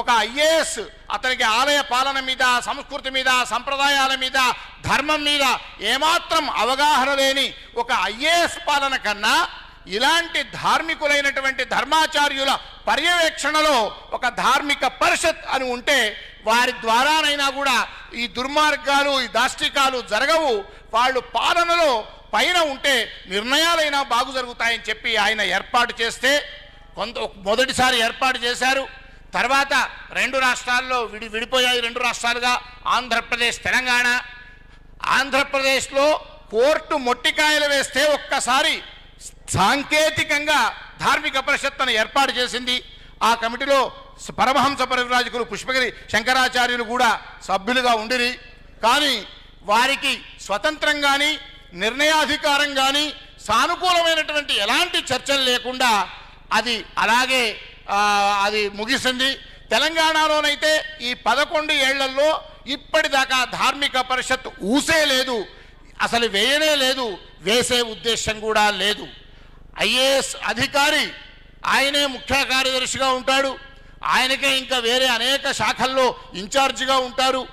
ఒక ఐఏఎస్ అతనికి ఆలయ పాలన మీద సంస్కృతి మీద సంప్రదాయాల మీద ధర్మం మీద ఏమాత్రం అవగాహన లేని ఒక ఐఏఎస్ పాలన కన్నా ఇలాంటి ధార్మికులైనటువంటి ధర్మాచార్యుల పర్యవేక్షణలో ఒక ధార్మిక పరిషత్ అని ఉంటే వారి ద్వారానైనా కూడా ఈ దుర్మార్గాలు ఈ దాష్టికాలు జరగవు. వాళ్ళు పాలనలో పైన ఉంటే నిర్ణయాలైనా బాగు జరుగుతాయని చెప్పి ఆయన ఏర్పాటు చేస్తే కొంత మొదటిసారి ఏర్పాటు చేశారు. తర్వాత రెండు రాష్ట్రాల్లో విడి విడిపోయాయి రెండు రాష్ట్రాలుగా. ఆంధ్రప్రదేశ్ తెలంగాణ. ఆంధ్రప్రదేశ్లో కోర్టు మొట్టికాయలు వేస్తే ఒక్కసారి సాంకేతికంగా ధార్మిక పరిషత్తును ఏర్పాటు చేసింది. ఆ కమిటీలో పరమహంస పరివ్రాజకులు పుష్పగిరి శంకరాచార్యులు కూడా సభ్యులుగా ఉండిరి. కానీ వారికి స్వతంత్రం కానీ నిర్ణయాధికారం కానీ సానుకూలమైనటువంటి ఎలాంటి చర్చలు లేకుండా అది అలాగే అది ముగిసింది. తెలంగాణలోనైతే ఈ పదకొండు ఏళ్ళలో ఇప్పటిదాకా ధార్మిక పరిషత్ ఊసే లేదు. అసలు వేయనే లేదు. వేసే ఉద్దేశం కూడా లేదు. ఐఏఎస్ అధికారి ఆయనే ముఖ్య కార్యదర్శిగా ఉంటాడు. ఆయనకే ఇంకా వేరే అనేక శాఖల్లో ఇన్ఛార్జిగా ఉంటారు.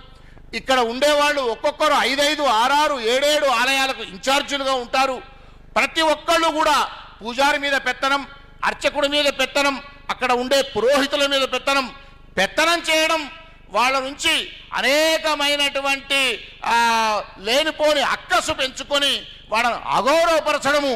ఇక్కడ ఉండేవాళ్ళు ఒక్కొక్కరు ఐదైదు ఆరారు ఏడేడు ఆలయాలకు ఇన్ఛార్జీలుగా ఉంటారు. ప్రతి ఒక్కళ్ళు కూడా పూజారి మీద పెత్తనం అర్చకుడి మీద పెత్తనం అక్కడ ఉండే పురోహితుల మీద పెత్తనం. పెత్తనం చేయడం వాళ్ళ నుంచి అనేకమైనటువంటి లేనిపోని అక్కసు పెంచుకొని వాళ్ళను అగౌరవపరచడము.